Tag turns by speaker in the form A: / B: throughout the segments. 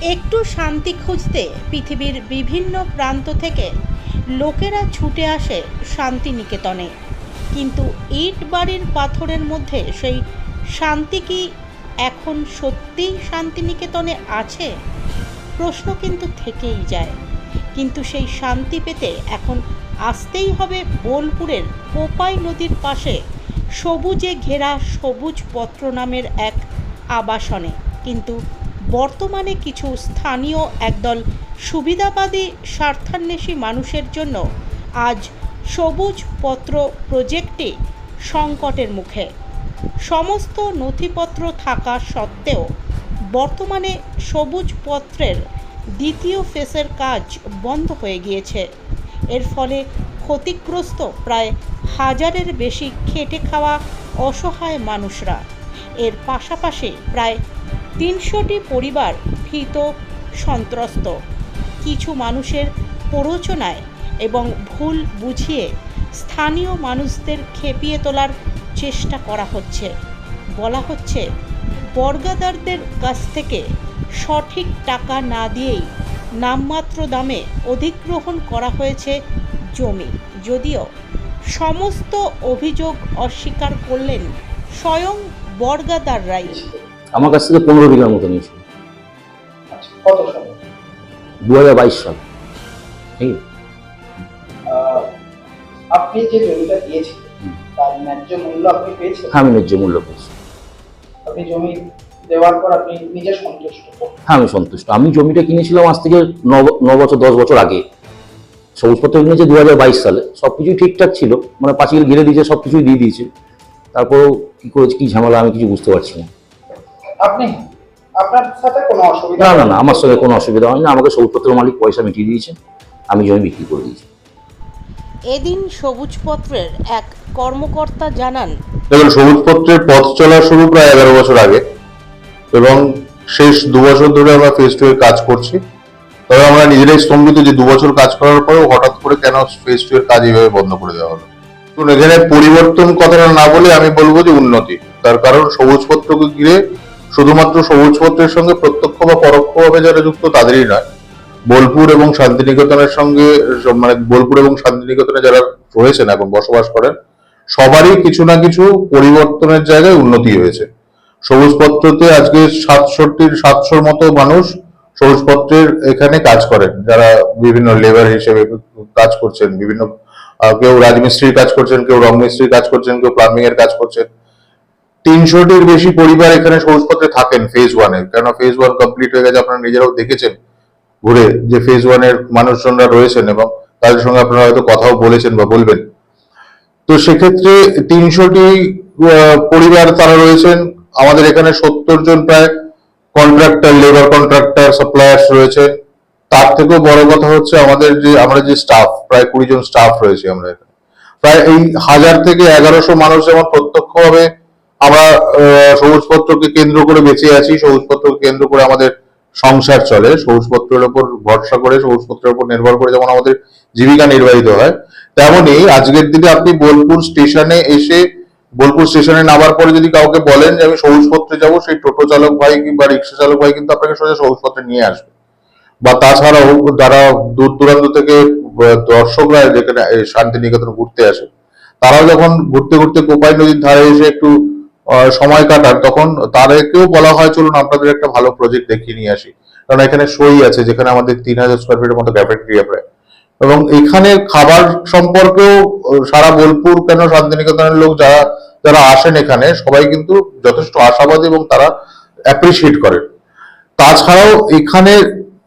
A: একটু শান্তি খুঁজতে পৃথিবীর বিভিন্ন প্রান্ত থেকে লোকেরা ছুটে আসে শান্তিনিকেতনে। কিন্তু ইট বাড়ির পাথরের মধ্যে সেই শান্তি কি এখন সত্যিই শান্তিনিকেতনে আছে? প্রশ্ন কিন্তু থেকেই যায়। কিন্তু সেই শান্তি পেতে এখন আসতেই হবে বোলপুরের কোপাই নদীর পাশে সবুজে ঘেরা সবুজ পত্র নামের এক আবাসনে। কিন্তু বর্তমানে কিছু স্থানীয় একদল সুবিধাবাদী স্বার্থান্বেষী মানুষের জন্য আজ সবুজ পত্র প্রজেক্টটি সংকটের মুখে। সমস্ত নথিপত্র থাকা সত্ত্বেও বর্তমানে সবুজ পত্রের দ্বিতীয় ফেসের কাজ বন্ধ হয়ে গিয়েছে। এর ফলে ক্ষতিগ্রস্ত প্রায় হাজারের বেশি খেটে খাওয়া অসহায় মানুষরা। এর পাশাপাশি প্রায় তিনশোটি পরিবার ভীত, সন্ত্রস্ত। কিছু মানুষের প্ররোচনায় এবং ভুল বুঝিয়ে স্থানীয় মানুষদের খেপিয়ে তোলার চেষ্টা করা হচ্ছে। বলা হচ্ছে, বর্গাদারদের কাছ থেকে সঠিক টাকা না দিয়েই নামমাত্র দামে অধিগ্রহণ করা হয়েছে জমি। যদিও সমস্ত অভিযোগ অস্বীকার করলেন স্বয়ং বর্গাদাররাই।
B: আমার কাছ থেকে পনেরো বিঘার মতো নিয়েছিল
C: আচ্ছা,
B: দু হাজার বাইশ সাল। ঠিক আছে?
C: আপনি যে জমিটা দিয়েছিলেন তার ন্যায্য মূল্য আপনি পেয়েছেন
B: হ্যাঁ আমি ন্যায্য মূল্য পেয়েছি।
C: আপনি জমি দেওয়ার পর আপনি নিজে সন্তুষ্ট?
B: হ্যাঁ আমি সন্তুষ্ট। আমি জমিটা কিনেছিলাম আজ থেকে ন বছর দশ বছর আগে। সবুজপত্র কিনেছে দু হাজার বাইশ সালে। সব কিছুই ঠিকঠাক ছিল। মানে পাঁচিল ঘিরে দিয়েছে সব কিছুই দিয়ে দিয়েছে। তারপরেও কী করেছে কী ঝামেলা আমি কিছু বুঝতে পারছি না।
C: আপনি আপনার সাথে কোনো অসুবিধা
B: না না না আমার সঙ্গে কোনো অসুবিধা হয়নি আমাকে মালিক পয়সা মিটিয়ে দিয়েছে। আমি জমি বিক্রি করে দিয়েছি।
A: এদিন সবুজপত্রের এক কর্মকর্তা জানান
D: দেখুন সবুজপত্রের পথ চলা শুরু প্রায় এগারো বছর আগে এবং শেষ দু বছর ধরে আমরা ফেজ টু এর কাজ করছি। তবে আমরা নিজেরাই স্তম্ভিত যে দু বছর কাজ করার পরেও হঠাৎ করে কেন ফেজ টু এর কাজ এইভাবে বন্ধ করে দেওয়া হলো? এখানে পরিবর্তন কথাটা না বলে আমি বলব যে উন্নতি। তার কারণ সবুজপত্রকে ঘিরে শুধুমাত্র সবুজপত্রের সঙ্গে প্রত্যক্ষ বা পরোক্ষভাবে যারা যুক্ত, তাদেরই নয়। বোলপুর এবং শান্তিনিকেতনের সঙ্গে মানে বোলপুর এবং শান্তিনিকেতনে যারা রয়েছেন এবং বসবাস করেন, সবারই কিছু না কিছু পরিবর্তনের জায়গায় উন্নতি হয়েছে। সবুজপত্রতে আজকে সাতষট্টির, সাতশোর মতো মানুষ সবুজপত্রের এখানে কাজ করেন। যারা বিভিন্ন লেবার হিসেবে কাজ করছেন, বিভিন্ন কেউ রাজমিস্ত্রির কাজ করছেন, কেউ রং মিস্ত্রির কাজ করছেন, কেউ প্লাম্বিং এর কাজ করছেন। তিনশোটির বেশি পরিবার এখানে সবুজপত্রে থাকেন ফেজ ওয়ানে কেন ফেজ ওয়ান কমপ্লিট হয়ে গেছে, আপনারা নিজেরাও দেখেছেন ঘুরে যে ফেজ ওয়ানের মানুষজনরা রয়েছেন এবং তাদের সঙ্গে আপনারা হয়তো কথাও বলেছেন বা বলবেন। তো সেক্ষেত্রে তিনশোটি পরিবার তারা রয়েছেন, আমাদের এখানে সত্তর জন প্রায় কন্ট্রাক্টর লেবার কন্ট্রাক্টর সাপ্লায়ার্স রয়েছে। তার থেকেও বড় কথা হচ্ছে আমাদের যে, আমরা যে স্টাফ প্রায় কুড়ি জন স্টাফ রয়েছে আমরা এখানে। প্রায় এই হাজার থেকে এগারোশো মানুষ যেমন প্রত্যক্ষভাবে আমরা সবুজপত্রকে কেন্দ্র করে বেঁচে আছি, সবুজপত্রকে কেন্দ্র করে আমাদের সংসার চলে, সবুজপত্রের উপর ভরসা করে, সবুজপত্রের উপর নির্ভর করে যেমন আমাদের জীবিকা নির্বাহিত হয় তেমনই আজকের দিনে আপনি বোলপুর স্টেশনে এসে, বোলপুর স্টেশনে নামার পরে যদি কাউকে বলেন যে আমি সবুজপত্রে যাব, সেই টোটো চালক ভাই কিংবা রিক্সা চালক ভাই কিন্তু আপনাকে সোজা সবুজপত্রে নিয়ে আসবে। বা তাছাড়াও যারা দূর দূরান্ত থেকে দর্শকরা যেখানে শান্তিনিকেতন ঘুরতে আসে, তারাও যখন ঘুরতে ঘুরতে কোপাই নদীর ধারে এসে একটু সময় কাটান তখন তাদেরকেও বলা হয়, চলুন আপনাদের একটা ভালো প্রজেক্ট দেখিয়ে নিয়ে আসি। কারণ এখানে সই আছে, যেখানে আমাদের তিন হাজার স্কোয়ার ফিটের মতো ক্যাফেটেরিয়া প্রায়। এবং এখানে খাবার সম্পর্কেও সারা বোলপুর কেন শান্তিনিকেতনের লোক যারা যারা আসেন এখানে, সবাই কিন্তু যথেষ্ট আশাবাদী এবং তারা অ্যাপ্রিসিয়েট করেন। তাছাড়াও এখানে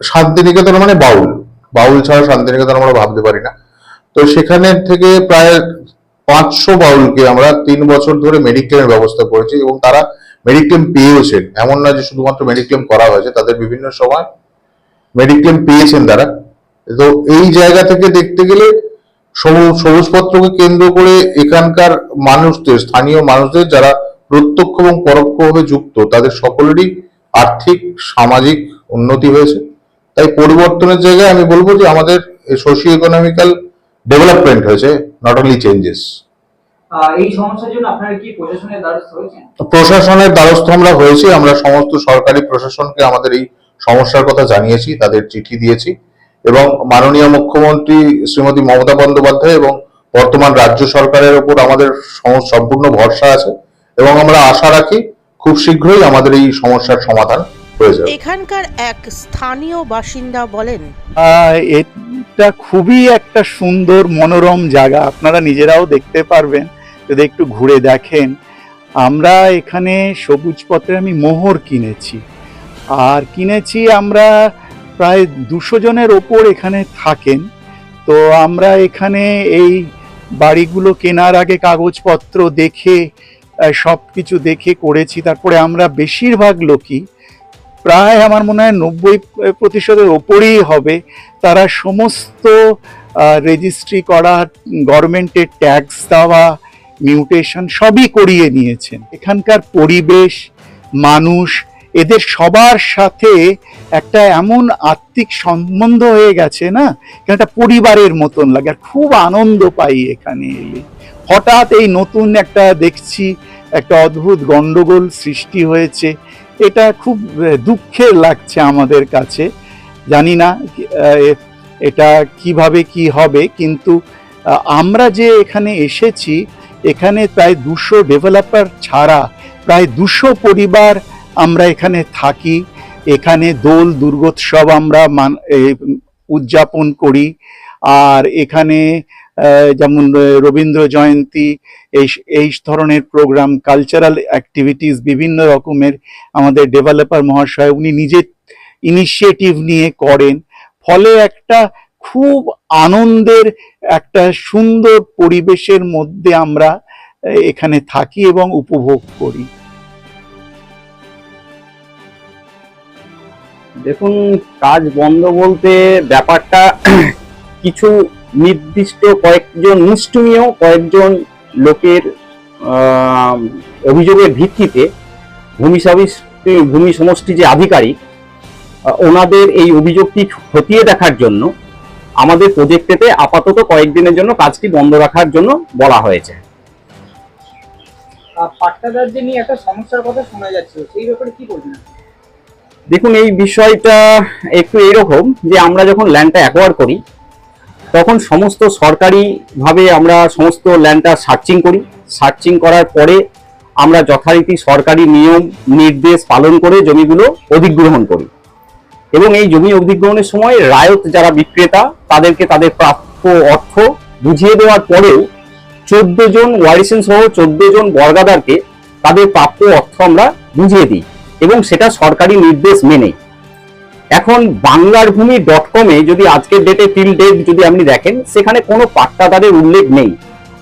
D: শান্তিনিকেতন মানে বাউল। বাউল ছাড়া শান্তিনিকেতন আমরা ভাবতে পারি না। তো সেখানে থেকে প্রায় পাঁচশো বাউলকে আমরা তিন বছর ধরে মেডিক্লেমের ব্যবস্থা করেছি এবং তারা মেডিক্লেম পেয়েওছেন। এমন না যে শুধুমাত্র মেডিক্লেম করা হয়েছে, তাদের বিভিন্ন সময় মেডিক্লেম পেয়েছেন তারা। তো এই জায়গা থেকে দেখতে গেলে সবুজ সবুজপত্রকে কেন্দ্র করে এখানকার মানুষদের, স্থানীয় মানুষদের যারা প্রত্যক্ষ এবং পরোক্ষভাবে যুক্ত, তাদের সকলেরই আর্থিক, সামাজিক উন্নতি হয়েছে। তাই পরিবর্তনের জায়গায় আমি বলব যে আমাদের সোশিও ইকোনমিক্যাল ডেভেলপমেন্ট হয়েছে। নট অনলি চেঞ্জেস
E: আহ, এই সমস্যার জন্য আপনারা কি প্রশাসনের দ্বারস্থ হয়েছেন?
D: প্রশাসনের দ্বারস্থ আমরা হয়েছি আমরা সমস্ত সরকারি প্রশাসনকে আমাদের এই সমস্যার কথা জানিয়েছি তাদের চিঠি দিয়েছি। এবং মাননীয় মুখ্যমন্ত্রী শ্রীমতী মমতা বন্দ্যোপাধ্যায় এবং বর্তমান রাজ্য সরকারের ওপর আমাদের সম্পূর্ণ ভরসা আছে। এবং আমরা আশা রাখি খুব শীঘ্রই আমাদের এই সমস্যার সমাধান হয়ে যাবে।
A: এখানকার এক স্থানীয় বাসিন্দা বলেন
F: এটা খুবই একটা সুন্দর মনোরম জায়গা। আপনারা নিজেরাও দেখতে পারবেন। যদি একটু ঘুরে দেখেন, আমরা এখানে সবুজ পথে আমি মোহর কিনেছি। আর কিনেছি আমরা প্রায় দুশো জনের ওপর এখানে থাকেন। তো আমরা এখানে এই বাড়িগুলো কেনার আগে কাগজপত্র দেখে সব কিছু দেখে করেছি। তারপরে আমরা বেশিরভাগ লোকই প্রায় আমার মনে হয় নব্বই প্রতিশতের ওপরেই হবে। তারা সমস্ত রেজিস্ট্রি করা গভর্নমেন্টের ট্যাক্স দেওয়া মিউটেশন সবই করিয়ে নিয়েছেন। এখানকার পরিবেশ, মানুষ, এদের সবার সাথে একটা এমন আত্মিক সম্বন্ধ হয়ে গেছে না একটা পরিবারের মতন লাগে। আর খুব আনন্দ পাই এখানে এলে। হঠাৎ এই নতুন একটা দেখছি, একটা অদ্ভুত গন্ডগোল সৃষ্টি হয়েছে। এটা খুব দুঃখের লাগছে আমাদের কাছে। জানি না এটা কীভাবে কি হবে, কিন্তু আমরা যে এখানে এসেছি, এখানে প্রায় দুশো ডেভেলপার ছাড়া প্রায় দুশো পরিবার আমরা এখানে থাকি। এখানে দোল দুর্গোৎসব আমরা মান উদযাপন করি। আর এখানে যেমন রবীন্দ্র জয়ন্তী, এই এই ধরনের প্রোগ্রাম কালচারাল অ্যাক্টিভিটিস বিভিন্ন রকমের আমাদের ডেভেলপার মহাশয়, উনি নিজে ইনিশিয়েটিভ নিয়ে করেন। ফলে একটা খুব আনন্দের, একটা সুন্দর পরিবেশের মধ্যে আমরা এখানে থাকি এবং উপভোগ করি।
G: দেখুন, কাজ বন্ধ বলতে ব্যাপারটা কিছু নির্দিষ্ট কয়েকজন মুষ্টিমীয় কয়েকজন লোকের অভিযোগের ভিত্তিতে ভূমি ভূমি সমষ্টি যে আধিকারিক ওনাদের এই অভিযোগটি খতিয়ে দেখার জন্য আমাদের প্রজেক্টেতে আপাতত কয়েকদিনের জন্য কাজটি বন্ধ রাখার জন্য বলা হয়েছে।
E: পাট্টাদারদের নিয়ে একটা সমস্যার কথা শোনা যাচ্ছে সেই ব্যাপারে কি বলবেন?
G: দেখুন এই বিষয়টা একটু এরকম যে আমরা যখন ল্যান্ডটা অ্যাকোয়ার করি তখন সমস্ত সরকারিভাবে আমরা সমস্ত ল্যান্ডটা সার্চিং করি। সার্চিং করার পরে আমরা যথারীতি সরকারি নিয়ম, নির্দেশ পালন করে জমিগুলো অধিগ্রহণ করি। এবং এই জমি অধিগ্রহণের সময় রায়ত যারা বিক্রেতা, তাদেরকে তাদের প্রাপ্য অর্থ বুঝিয়ে দেওয়ার পরেও চোদ্দ জন ওয়ারিসেন সহ চোদ্দ জন বর্গাদারকে তাদের প্রাপ্য অর্থ আমরা বুঝিয়ে দিই এবং সেটা সরকারি নির্দেশ মেনে এখন বাংলার ভূমি ডট কমে যদি আজকের ডেটে টিল ডেট যদি আপনি দেখেন সেখানে কোনো পাট্টাদারের উল্লেখ নেই।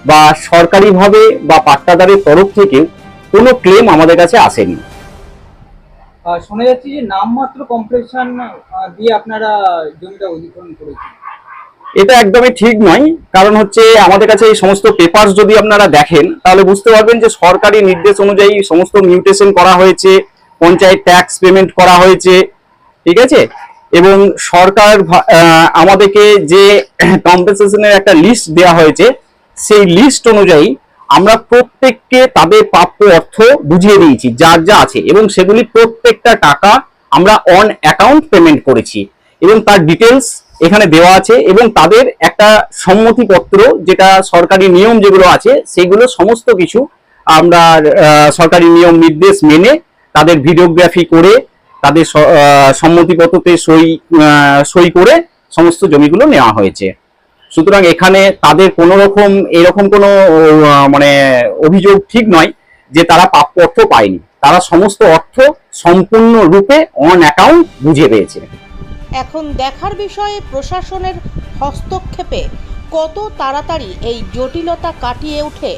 G: বা সরকারিভাবে বা পাট্টাদারের তরফ থেকে কোনো ক্লেম আমাদের কাছে আসেনি।
E: শোনা যাচ্ছে যে নামমাত্র কম্প্রেশন দিয়ে আপনারা জমিটা অধিগ্রহণ করেছেন।
G: এটা একদমই ঠিক নয়। কারণ হচ্ছে আমাদের কাছে এই সমস্ত পেপার যদি আপনারা দেখেন তাহলে বুঝতে পারবেন যে সরকারি নির্দেশ অনুযায়ী সমস্ত মিউটেশন করা হয়েছে পঞ্চায়েত ট্যাক্স পেমেন্ট করা হয়েছে ঠিক আছে? এবং সরকার আমাদেরকে যে কম্পেনসেশনের একটা লিস্ট দেওয়া হয়েছে, সেই লিস্ট অনুযায়ী আমরা প্রত্যেককে তাদের প্রাপ্য অর্থ বুঝিয়ে দিয়েছি, যার যা আছে। এবং সেগুলি প্রত্যেকটা টাকা আমরা অন অ্যাকাউন্ট পেমেন্ট করেছি। এবং তার ডিটেলস এখানে দেওয়া আছে এবং তাদের একটা সম্মতিপত্র, যেটা সরকারি নিয়ম যেগুলো আছে, সেগুলো সমস্ত কিছু আমরা সরকারি নিয়ম নির্দেশ মেনে তাদের ভিডিওগ্রাফি করে তাদের সম্মতিপত্রতে সই সই করে সমস্ত জমিগুলো নেওয়া হয়েছে। সুতরাং এখানে তাদের কোনো রকম এরকম কোনো মানে অভিযোগ ঠিক নয় যে তারা প্রাপ্য অর্থ পায়নি। তারা সমস্ত অর্থ সম্পূর্ণ রূপে অন অ্যাকাউন্ট বুঝে পেয়েছে।
A: এখন দেখার বিষয়ে প্রশাসনের হস্তক্ষেপে কত তাড়াতাড়ি এই জটিলতা কাটিয়ে উঠে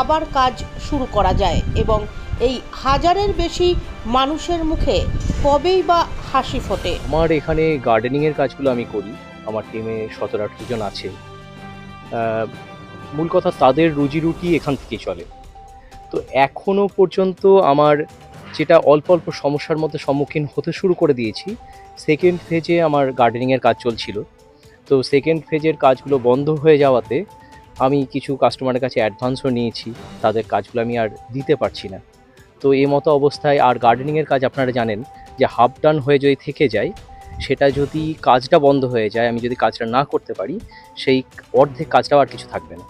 A: আবার কাজ শুরু করা যায় এবং এই হাজারের বেশি মানুষের মুখে কবেই বা হাসি ফোটে?
H: আমার এখানে গার্ডেনিংয়ের কাজগুলো আমি করি। আমার টিমে সতেরো আঠারো জন আছে। মূল কথা তাদের রুজি রুটি এখান থেকেই চলে। তো এখনও পর্যন্ত আমার যেটা অল্প অল্প সমস্যার মধ্যে সম্মুখীন হতে শুরু করে দিয়েছি সেকেন্ড ফেজে আমার গার্ডেনিংয়ের কাজ চলছিল। তো সেকেন্ড ফেজের কাজগুলো বন্ধ হয়ে যাওয়াতে আমি কিছু কাস্টমারের কাছে অ্যাডভান্সও নিয়েছি। তাদের কাজগুলো আমি আর দিতে পারছি না। তো এই মতো অবস্থায় আর গার্ডেনিংয়ের কাজ আপনারা জানেন যে হাফ ডান হয়ে যদি থেকে যায়, সেটা যদি কাজটা বন্ধ হয়ে যায়, আমি যদি কাজটা না করতে পারি, সেই অর্ধেক কাজটাও আর কিছু থাকবে না।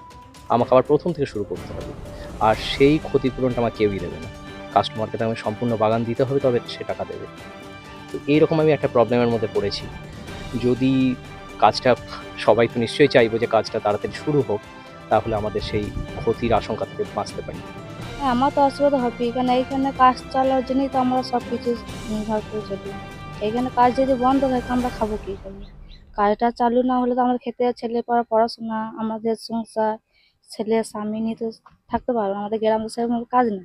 H: আমাকে আবার প্রথম থেকে শুরু করতে হবে। আর সেই ক্ষতিপূরণটা আমার কেউই দেবে না। কাস্টমারকে তো আমি সম্পূর্ণ বাগান দিতে হবে, তবে সে টাকা দেবে। তো এইরকম আমি একটা প্রবলেমের মধ্যে পড়েছি। যদি কাজটা, সবাই তো নিশ্চয়ই চাইব যে কাজটা তাড়াতাড়ি শুরু হোক, তাহলে আমাদের সেই ক্ষতির আশঙ্কা থেকে বাঁচতে পারি।
I: আমার তো অসুবিধা হবে। এখানে এইখানে কাজ চালার জন্যই তো আমরা সব কিছু নির্ভর করে চলি। এইখানে কাজ যদি বন্ধ হয় তো আমরা খাব কী করে? কাজটা চালু না হলে তো আমরা খেতে ছেলে পড়া, পড়াশোনা, আমাদের সংসার, ছেলে, স্বামী নিয়ে তো থাকতে পারব। আমাদের গ্রামে সেরকম কাজ না।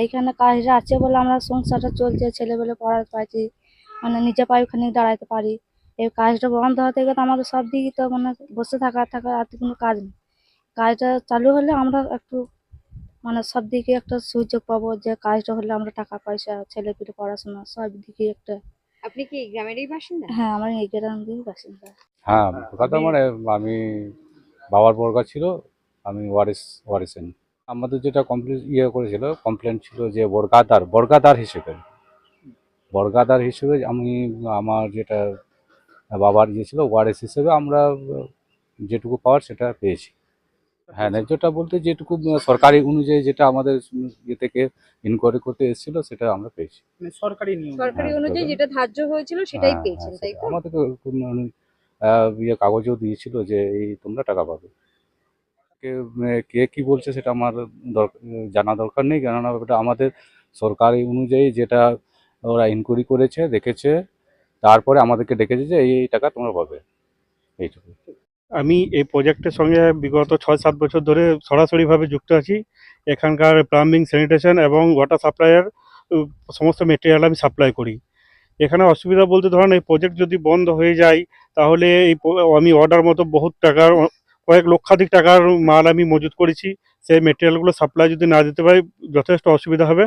I: এইখানে কাজটা আছে বলে আমরা সংসারটা চলছে ছেলেবেলে পড়াতে পারছি মানে নিজে পায়ে ওখানে দাঁড়াতে পারি। এই কাজটা বন্ধ হতে গেলে তো আমাদের সব দিকই তো মানে বসে থাকা থাকা আর তো কোনো কাজ নেই। কাজটা চালু হলে আমরা একটু মানে সব দিকে একটা সুযোগ পাবো যে কাজটা হলে আমরা টাকা পয়সা ছেলে পিলে পড়াশোনা সব দিকে একটা
J: আপনি কি গ্রামেরই বাসিন্দা?
I: হ্যাঁ আমার এই গ্রাম দিয়ে বাসিন্দা।
K: হ্যাঁ কথা মানে আমি বাবার বর্গা ছিল আমি ওয়ারিস ওয়ারিসেন। আমাদের যেটা কমপ্লেন ইয়ে করেছিল কমপ্লেন ছিল যে বর্গাদার বর্গাদার হিসেবে। বর্গাদার হিসেবে আমি আমার যেটা বাবার ইয়ে ছিল ওয়ারিস হিসেবে আমরা যেটুকু পাওয়ার সেটা পেয়েছি। হ্যাঁ ন্যায্যটা বলতে যেটুকু সরকারি অনুযায়ী যেটা আমাদের ইয়ে থেকে ইনকোয়ারি করতে এসেছিল সেটা আমরা পেয়েছি।
E: মানে সরকারি
J: সরকারি
K: হ্যাঁ,
J: অনুযায়ী যেটা ধার্য হয়েছিল সেটাই
K: হ্যাঁ,
J: পেয়েছেন
K: হ্যাঁ,
J: তাই
K: সেটা।
J: তো
K: আমাদেরকে ইয়ে কাগজও দিয়েছিল যে এই তোমরা টাকা পাবে। কে কে কি বলছে সেটা আমার দরকার জানা দরকার নেই কেননা ওটা আমাদের সরকারি অনুযায়ী যেটা ওরা ইনকোয়ারি করেছে দেখেছে তারপরে আমাদেরকে ডেকেছে যে এই এই টাকা তোমরা পাবে। এইটুকু।
L: আমি এই প্রজেক্টের সঙ্গে বিগত ছয়, সাত বছর ধরে সরাসরিভাবে যুক্ত আছি। এখানকার প্লাম্বিং স্যানিটেশন এবং ওয়াটার সাপ্লাইয়ের সমস্ত মেটেরিয়াল আমি সাপ্লাই করি। এখানে অসুবিধা বলতে ধরেন এই প্রজেক্ট যদি বন্ধ হয়ে যায়, তাহলে এই আমি অর্ডার মতো বহুত টাকার, কয়েক লক্ষাধিক টাকার মাল আমি মজুত করেছি। সেই মেটেরিয়ালগুলো সাপ্লাই যদি না দিতে পারি, যথেষ্ট অসুবিধা হবে।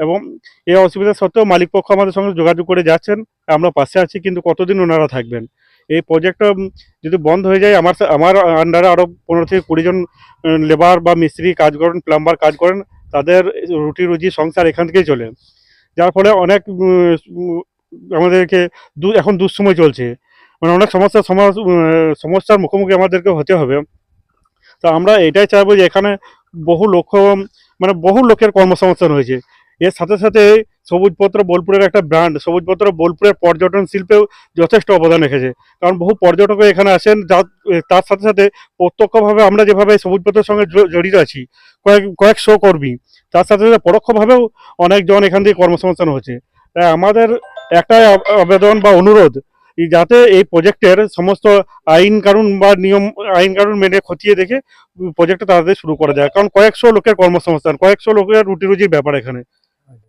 L: এবং এই অসুবিধা সত্ত্বেও মালিক পক্ষ আমাদের সঙ্গে যোগাযোগ করে যাচ্ছেন। আমরা পাশে আছি, কিন্তু কতদিন ওনারা থাকবেন? এই প্রজেক্টটা যদি বন্ধ হয়ে যায়, আমার আমার আন্ডারে আরও পনেরো থেকে কুড়ি জন লেবার বা মিস্ত্রি কাজ করেন প্লাম্বার কাজ করেন, তাদের রুটি, রুজি, সংসার এখান থেকেই চলে। যার ফলে অনেক আমাদেরকে এখন দুঃসময় চলছে। মানে অনেক সমস্যার সমস্যার মুখোমুখি আমাদেরকে হতে হবে। তো আমরা এটাই চাইব যে এখানে বহু লক্ষ্য মানে বহু লোকের কর্মসংস্থান হয়েছে। এর সাথে সাথে সবুজপত্র বোলপুরের একটা ব্র্যান্ড সবুজপত্র বোলপুরের পর্যটন শিল্পেও যথেষ্ট অবদান রেখেছে। কারণ বহু পর্যটক এখানে আসেন, যা- তার সাথে সাথে প্রত্যক্ষভাবে আমরা যেভাবে সবুজপত্রের সঙ্গে জড়িত আছি, কয়েক কয়েক শো কর্মী তার সাথে সাথে পরোক্ষভাবেও অনেকজন এখান থেকে কর্মসংস্থান হচ্ছে। তাই আমাদের একটাই আবেদন বা অনুরোধ যাতে এই প্রজেক্টের সমস্ত আইন কানুন বা নিয়ম, আইন কানুন মেনে খতিয়ে দেখে প্রজেক্টটা তাড়াতাড়ি শুরু করা যায়। কারণ কয়েকশো লোকের কর্মসংস্থান, কয়েকশো লোকের রুটি রুজির ব্যাপার এখানে।